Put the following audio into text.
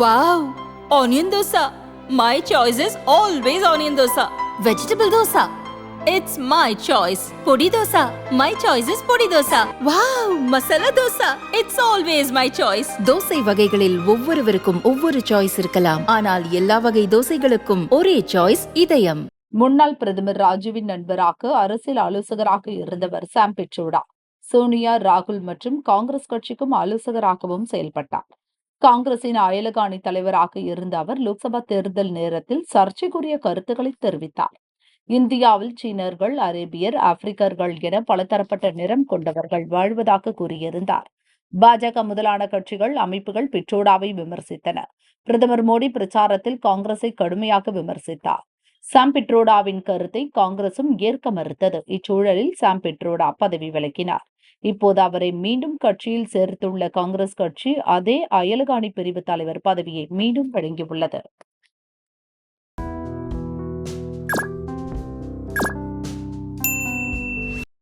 Wow! Onion dosa. My choice is always onion dosa. Vegetable dosa. It's my choice. Podi dosa. My choice is podi dosa. Wow! Masala dosa. It's always my choice. Dosa வகைகளில் ஒவ்வொருவருக்கும் ஒவ்வொரு choice இருக்கலாம் ஆனால் எல்லா வகை தோசைகளுக்கும் ஒரே choice இதயம் முன்னாள் பிரதமர் ராஜுவின் நண்பராக அரசியல் ஆலோசகராக இருந்தவர் சாம் பிட்ரோடா சோனியா ராகுல் மற்றும் காங்கிரஸ் கட்சிக்கும் ஆலோசகராகவும் செயல்பட்டார் காங்கிரசின் அயலக அணி தலைவராக இருந்த அவர் லோக்சபா தேர்தல் நேரத்தில் சர்ச்சைக்குரிய கருத்துக்களை தெரிவித்தார். இந்தியாவில் சீனர்கள் அரேபியர் ஆப்பிரிக்கர்கள் என பலதரப்பட்ட நிறம் கொண்டவர்கள் வாழ்வதாக கூறியிருந்தார். பாஜக முதலான கட்சிகள் அமைப்புகள் பிட்ரோடாவை விமர்சித்தன. பிரதமர் மோடி பிரச்சாரத்தில் காங்கிரஸை கடுமையாக விமர்சித்தார். சாம் பிட்ரோடாவின் கருத்தை காங்கிரசும் ஏற்க மறுத்தது. இச்சூழலில் சாம் பிட்ரோடா பதவி விலக்கினார் இப்போது அவரை மீண்டும் கட்சியில் சேர்த்துள்ள காங்கிரஸ் கட்சி அதே அயலகாணி பிரிவு தலைவர் பதவியை மீண்டும் வழங்கியுள்ளது.